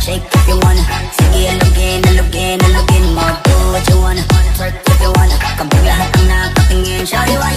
shake. If you wanna Sige, alugin, alugin, alugin mo Do what you wanna, twerk if you wanna. Kapag lahat ang nakatingin Shawty, why